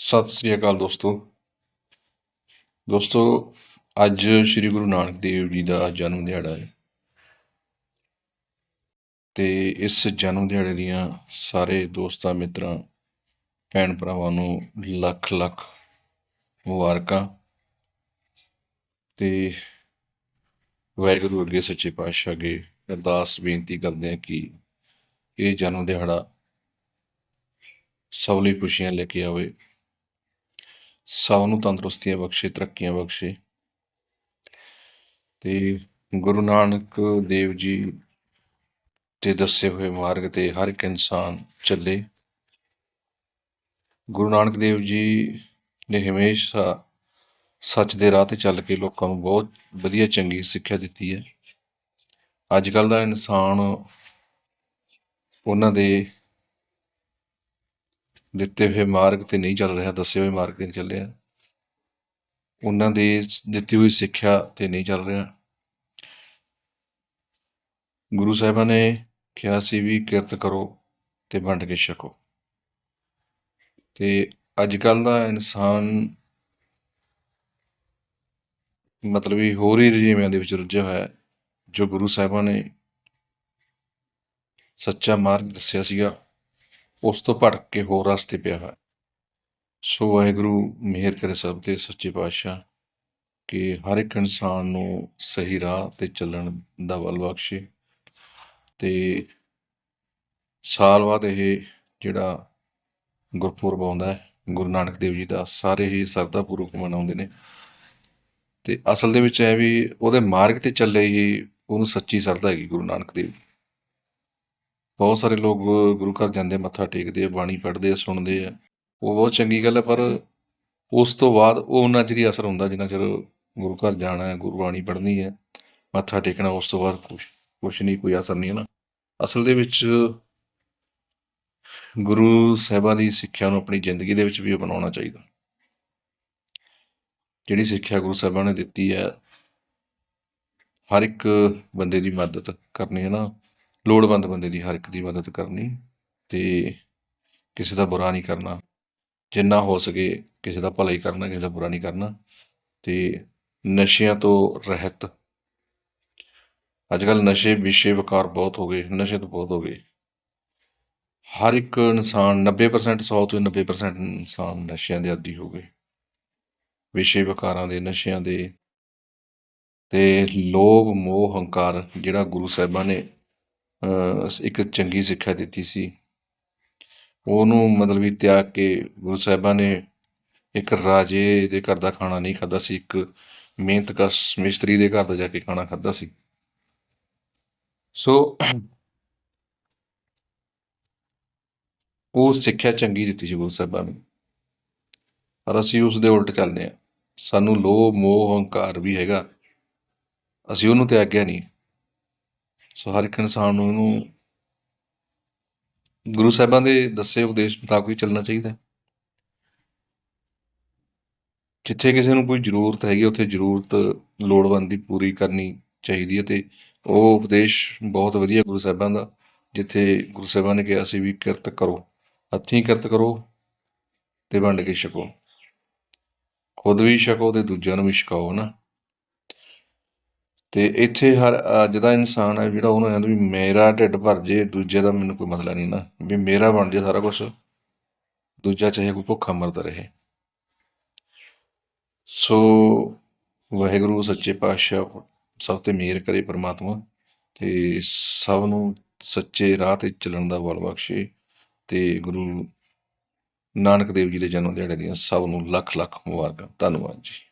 ਸਤਿ ਸ੍ਰੀ ਅਕਾਲ ਦੋਸਤੋ। ਦੋਸਤੋ, ਅੱਜ ਸ੍ਰੀ ਗੁਰੂ ਨਾਨਕ ਦੇਵ ਜੀ ਦਾ ਜਨਮ ਦਿਹਾੜਾ ਹੈ। ਤੇ ਇਸ ਜਨਮ ਦਿਹਾੜੇ ਦੀਆਂ ਸਾਰੇ ਦੋਸਤਾਂ, ਮਿੱਤਰਾਂ, ਭੈਣ ਭਰਾਵਾਂ ਨੂੰ ਲੱਖ ਲੱਖ ਮੁਬਾਰਕਾਂ। ਤੇ ਵਾਹਿਗੁਰੂ ਅੱਗੇ ਸੱਚੇ ਪਾਤਸ਼ਾਹ ਅੱਗੇ ਅਰਦਾਸ ਬੇਨਤੀ ਕਰਦੇ ਹਾਂ ਕਿ ਇਹ ਜਨਮ ਦਿਹਾੜਾ ਸਭ ਲਈ ਖੁਸ਼ੀਆਂ ਲੈ ਕੇ ਆਵੇ। ਸਭ ਨੂੰ ਤੰਦਰੁਸਤੀਆਂ ਬਖਸ਼ੇ, ਤਰੱਕੀਆਂ ਬਖਸ਼ੇ। ਤੇ ਗੁਰੂ ਨਾਨਕ ਦੇਵ ਜੀ ਦੇ ਦੱਸੇ ਹੋਏ ਮਾਰਗ ਤੇ ਹਰ ਇੱਕ ਇਨਸਾਨ ਚੱਲੇ। ਗੁਰੂ ਨਾਨਕ ਦੇਵ ਜੀ ਨੇ ਹਮੇਸ਼ਾ ਸੱਚ ਦੇ ਰਾਹ ਤੇ ਚੱਲ ਕੇ ਲੋਕਾਂ ਨੂੰ ਬਹੁਤ ਵਧੀਆ, ਚੰਗੀ ਸਿੱਖਿਆ ਦਿੱਤੀ ਹੈ। ਅੱਜ ਕੱਲ ਦਾ ਇਨਸਾਨ ਉਹਨਾਂ ਦੇ ਦਿੱਤੇ ਹੋਏ ਮਾਰਗ ਤੇ ਨਹੀਂ ਚੱਲ ਰਿਹਾ, ਦੱਸੇ ਹੋਏ ਮਾਰਗ ਤੇ ਨਹੀਂ ਚੱਲ ਰਿਹਾ। ਉਹਨਾਂ ਦੇ ਦਿੱਤੀ ਹੋਈ ਸਿੱਖਿਆ ਤੇ ਨਹੀਂ ਚੱਲ ਰਿਹਾ। ਗੁਰੂ ਸਾਹਿਬਾਂ ਨੇ ਕਿਹਾ ਸੀ ਵੀ ਕਿਰਤ ਕਰੋ ਤੇ ਵੰਡ ਕੇ ਛਕੋ। ਤੇ ਅੱਜ ਕੱਲ ਦਾ ਇਨਸਾਨ ਮਤਲਬ ਵੀ ਹੋਰ ਹੀ ਰਜੀਵਿਆਂ ਦੇ ਵਿੱਚ ਰੁੱਝਿਆ ਹੋਇਆ ਹੈ, ਜੋ ਗੁਰੂ ਸਾਹਿਬਾਂ ਨੇ ਸੱਚਾ ਮਾਰਗ ਦੱਸਿਆ ਸੀਗਾ। ਉਸ ਤੋਂ ਭਟਕ ਕੇ ਹੋਰ ਰਸਤੇ ਪਿਆ ਹੋਇਆ। ਸੋ ਵਾਹਿਗੁਰੂ, ਮਿਹਰ ਕਰੇ ਸਭ ਤੇ, ਸੱਚੇ ਪਾਤਸ਼ਾਹ, ਕਿ ਹਰ ਇੱਕ ਇਨਸਾਨ ਨੂੰ ਸਹੀ ਰਾਹ ਤੇ ਚੱਲਣ ਦਾ ਬਲ ਬਖਸ਼ੇ। ਤੇ ਸਾਲ ਬਾਅਦ ਇਹ ਜਿਹੜਾ ਗੁਰਪੁਰਬ ਆਉਂਦਾ ਹੈ, ਗੁਰੂ ਨਾਨਕ ਦੇਵ ਜੀ ਦਾ, ਸਾਰੇ ਹੀ ਸਰਦਾ ਪੂਰਵਕ ਮਨਾਉਂਦੇ ਨੇ। ਤੇ ਅਸਲ ਦੇ ਵਿੱਚ ਇਹ ਵੀ ਉਹਦੇ ਮਾਰਗ ਤੇ ਚੱਲੇ ਹੀ ਉਹਨੂੰ ਸੱਚੀ ਸਰਦਾ ਹੈਗੀ ਗੁਰੂ ਨਾਨਕ ਦੇਵ ਜੀ ਬਹੁਤ ਸਾਰੇ ਲੋਕ ਗੁਰੂ ਘਰ ਜਾਂਦੇ ਮੱਥਾ ਟੇਕਦੇ ਆ, ਬਾਣੀ ਪੜ੍ਹਦੇ ਆ, ਸੁਣਦੇ ਆ। ਉਹ ਬਹੁਤ ਚੰਗੀ ਗੱਲ ਹੈ ਪਰ ਉਸ ਤੋਂ ਬਾਅਦ ਉਹ ਉਹਨਾਂ ਚਿਰ ਹੀ ਅਸਰ ਹੁੰਦਾ, ਜਿੰਨਾ ਚਿਰ ਗੁਰੂ ਘਰ ਜਾਣਾ ਹੈ, ਗੁਰਬਾਣੀ ਪੜ੍ਹਨੀ ਹੈ, ਮੱਥਾ ਟੇਕਣਾ, ਉਸ ਤੋਂ ਬਾਅਦ ਕੁਛ ਕੁਛ ਨਹੀਂ, ਕੋਈ ਅਸਰ ਨਹੀਂ ਹੈ ਨਾ। ਅਸਲ ਦੇ ਵਿੱਚ ਗੁਰੂ ਸਾਹਿਬਾਂ ਦੀ ਸਿੱਖਿਆ ਨੂੰ ਆਪਣੀ ਜ਼ਿੰਦਗੀ ਦੇ ਵਿੱਚ ਵੀ ਅਪਣਾਉਣਾ ਚਾਹੀਦਾ। ਜਿਹੜੀ ਸਿੱਖਿਆ ਗੁਰੂ ਸਾਹਿਬਾਂ ਨੇ ਦਿੱਤੀ ਹੈ, ਹਰ ਇੱਕ ਬੰਦੇ ਦੀ ਮਦਦ ਕਰਨੀ ਹੈ ਨਾ। ਲੋੜਵੰਦ ਬੰਦੇ ਦੀ ਹਰ ਇੱਕ ਦੀ ਮਦਦ ਕਰਨੀ ਤੇ ਕਿਸੇ ਦਾ ਬੁਰਾ ਨਹੀਂ ਕਰਨਾ। ਜਿੰਨਾ ਹੋ ਸਕੇ ਕਿਸੇ ਦਾ ਭਲਾ ਹੀ ਕਰਨਾ, ਕਿਸੇ ਦਾ ਬੁਰਾ ਨਹੀਂ ਕਰਨਾ। ਤੇ ਨਸ਼ਿਆਂ ਤੋਂ ਰਹਿਤ। ਅੱਜ ਕੱਲ ਨਸ਼ੇ, ਵਿਸ਼ੇ, ਵਿਕਾਰ ਬਹੁਤ ਹੋ ਗਏ, ਨਸ਼ੇ ਤਾਂ ਬਹੁਤ ਹੋ ਗਏ। ਹਰ ਇੱਕ ਇਨਸਾਨ 90% 100 ਤੋਂ 90% ਇਨਸਾਨ ਨਸ਼ਿਆਂ ਦੇ ਆਦੀ ਹੋ ਗਏ। ਵਿਸ਼ੇ, ਵਿਕਾਰਾਂ ਦੇ, ਨਸ਼ਿਆਂ ਦੇ। ਤੇ ਲੋਭ, ਮੋਹ, ਹੰਕਾਰ ਜਿਹੜਾ ਗੁਰੂ ਸਾਹਿਬਾਂ ਨੇ ਇੱਕ ਚੰਗੀ ਸਿੱਖਿਆ ਦਿੱਤੀ ਸੀ। ਉਹਨੂੰ ਮਤਲਬ ਵੀ ਤਿਆਗ ਕੇ ਗੁਰੂ ਸਾਹਿਬਾਂ ਨੇ ਇੱਕ ਰਾਜੇ ਦੇ ਘਰ ਦਾ ਖਾਣਾ ਨਹੀਂ ਖਾਦਾ ਸੀ, ਇੱਕ ਮਿਹਨਤਕਸ਼ ਮਿਸਤਰੀ ਦੇ ਘਰ ਦਾ ਜਾ ਕੇ ਖਾਣਾ ਖਾਦਾ ਸੀ। ਸੋ ਉਹ ਸਿੱਖਿਆ ਚੰਗੀ ਦਿੱਤੀ ਸੀ ਗੁਰੂ ਸਾਹਿਬਾਂ ਨੇ। ਪਰ ਅਸੀਂ ਉਸ ਦੇ ਉਲਟ ਚੱਲਦੇ ਹਾਂ। ਸਾਨੂੰ ਲੋਭ, ਮੋਹ ਹੰਕਾਰ ਵੀ ਹੈਗਾ। ਅਸੀਂ ਉਹਨੂੰ ਤਿਆਗਿਆ ਨਹੀਂ। ਸੋ ਹਰ ਇੱਕ ਇਨਸਾਨ ਨੂੰ ਇਹਨੂੰ ਗੁਰੂ ਸਾਹਿਬਾਂ ਦੇ ਦੱਸੇ ਉਪਦੇਸ਼ ਮੁਤਾਬਕ ਹੀ ਚੱਲਣਾ ਚਾਹੀਦਾ ਜਿੱਥੇ ਕਿਸੇ ਨੂੰ ਕੋਈ ਜ਼ਰੂਰਤ ਹੈਗੀ, ਉੱਥੇ ਜ਼ਰੂਰਤ ਲੋੜਵੰਦ ਦੀ ਪੂਰੀ ਕਰਨੀ ਚਾਹੀਦੀ ਹੈ ਤੇ ਉਹ ਉਪਦੇਸ਼ ਬਹੁਤ ਵਧੀਆ ਗੁਰੂ ਸਾਹਿਬਾਂ ਦਾ, ਜਿੱਥੇ ਗੁਰੂ ਸਾਹਿਬਾਂ ਨੇ ਕਿਹਾ ਸੀ ਵੀ ਕਿਰਤ ਕਰੋ, ਹੱਥੀਂ ਕਿਰਤ ਕਰੋ ਤੇ ਵੰਡ ਕੇ ਛਕੋ। ਖੁਦ ਵੀ ਛਕੋ ਤੇ ਦੂਜਿਆਂ ਨੂੰ ਵੀ ਛਕਾਓ ਨਾ? ਅਤੇ ਇੱਥੇ ਹਰ ਅੱਜ ਦਾ ਇਨਸਾਨ ਹੈ ਜਿਹੜਾ ਉਹਨੂੰ ਕਹਿੰਦਾ ਵੀ ਮੇਰਾ ਢਿੱਡ ਭਰ ਜੇ, ਦੂਜੇ ਦਾ ਮੈਨੂੰ ਕੋਈ ਮਤਲਬ ਨਹੀਂ ਨਾ, ਵੀ ਮੇਰਾ ਬਣ ਜੇ ਸਾਰਾ ਕੁਛ, ਦੂਜਾ ਚਾਹੇ ਕੋਈ ਭੁੱਖਾ ਮਰਦਾ ਰਹੇ। ਸੋ ਵਾਹਿਗੁਰੂ, ਸੱਚੇ ਪਾਤਸ਼ਾਹ ਸਭ ਤੇ ਮਿਹਰ ਕਰੇ ਪ੍ਰਮਾਤਮਾ ਤੇ ਸਭ ਨੂੰ ਸੱਚੇ ਰਾਹ ਤੇ ਚੱਲਣ ਦਾ ਬਲ ਬਖਸ਼ੇ ਤੇ ਗੁਰੂ ਨਾਨਕ ਦੇਵ ਜੀ ਦੇ ਜਨਮ ਦਿਹਾੜੇ ਦੀਆਂ ਸਭ ਨੂੰ ਲੱਖ ਲੱਖ ਮੁਬਾਰਕਾਂ। ਧੰਨਵਾਦ ਜੀ।